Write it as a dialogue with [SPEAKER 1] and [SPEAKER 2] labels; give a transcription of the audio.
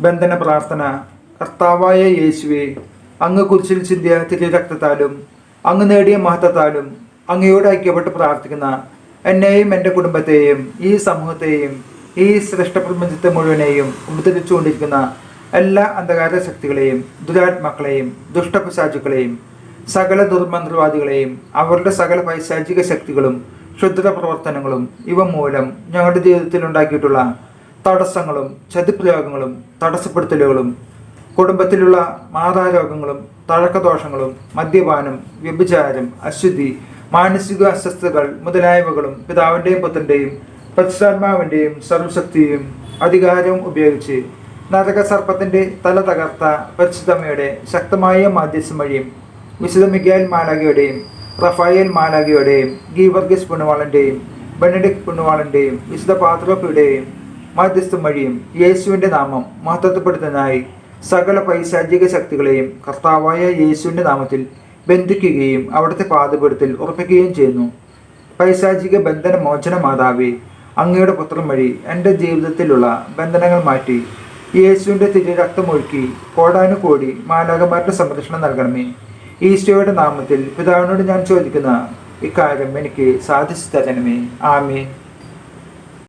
[SPEAKER 1] ബന്ധന പ്രാർത്ഥന. കർത്താവായ യേശുവെ അങ്ങ് കുരിശിൽ ചിന്തിയ തിരുരക്തത്താലും അങ്ങ് നേടിയ മഹത്വത്താലും അങ്ങയോട് ഐക്യപ്പെട്ട് പ്രാർത്ഥിക്കുന്ന എന്നെയും എന്റെ കുടുംബത്തെയും ഈ സമൂഹത്തെയും ഈ ശ്രേഷ്ഠപ്രപഞ്ചത്തെ മുഴുവനെയും ഉപദ്രവിച്ചുകൊണ്ടിരിക്കുന്ന എല്ലാ അന്ധകാര ശക്തികളെയും ദുരാത്മാക്കളെയും ദുഷ്ടപിശാചുക്കളെയും സകല ദുർമന്ത്രവാദികളെയും അവരുടെ സകല പൈശാചിക ശക്തികളും ക്ഷുദ്ര പ്രവർത്തനങ്ങളും ഇവ മൂലം ഞങ്ങളുടെ ജീവിതത്തിൽ ഉണ്ടാക്കിയിട്ടുള്ള തടസ്സങ്ങളും ചതിപ്രയോഗങ്ങളും തടസ്സപ്പെടുത്തലുകളും കുടുംബത്തിലുള്ള മാതാരോഗങ്ങളും തഴക്കദോഷങ്ങളും മദ്യപാനം വ്യഭിചാരം അശുദ്ധി മാനസിക അസ്വസ്ഥതകൾ മുതലായവകളും പിതാവിന്റെയും പുത്രന്റെയും പരിശുദ്ധാത്മാവിന്റെയും സർവശക്തിയും അധികാരവും ഉപയോഗിച്ച് നരകസർപ്പത്തിന്റെ തല തകർത്ത പരിശുദ്ധമ്മയുടെ ശക്തമായ മാധ്യസ്ഥം വഴിയും വിശുദ്ധ മിഗേൽ മാലാഗയുടെയും റഫായേൽ മാലാഗയുടെയും ഗീവർഗീസ് പുണ്വാളന്റെയും ബെനഡിക് പുണ്വാളന്റെയും വിശുദ്ധ പാത്രോപ്പയുടെയും മാധ്യസ്ഥം വഴിയും യേശുവിന്റെ നാമം മഹത്വപ്പെടുത്തുന്നതിനായി സകല പൈശാചിക ശക്തികളെയും കർത്താവായ യേശുവിന്റെ നാമത്തിൽ ബന്ധിക്കുകയും അവിടുത്തെ പാതപീഠത്തിൽ ഉറപ്പിക്കുകയും ചെയ്യുന്നു. പൈശാചിക ബന്ധന മോചന മാതാവേ അങ്ങയുടെ പുത്രം വഴി എന്റെ ജീവിതത്തിലുള്ള ബന്ധനങ്ങൾ മാറ്റി യേശുവിന്റെ തിരി രക്തമൊഴുക്കി കോടാനുകോടി മാലാകന്മാരുടെ സംരക്ഷണം നൽകണമേ. ഈശോയുടെ നാമത്തിൽ പിതാവിനോട് ഞാൻ ചോദിക്കുന്ന ഇക്കാര്യം എനിക്ക് സാധിച്ചു തരണമേ. ആമേ